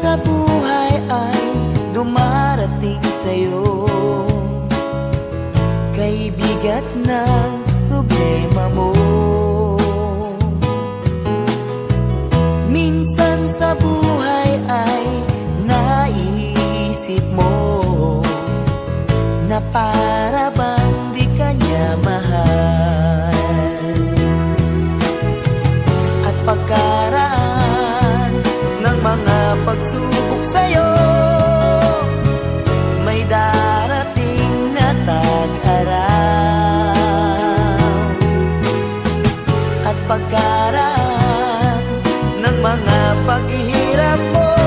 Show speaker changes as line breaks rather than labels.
sa buhay ay dumarating sa'yo. Kay bigat ng problema mo. Minsan sa buhay ay naiisip mo Na para bang di ka mahal. At pagkara at pagkaraan ng mga paghihirap mo.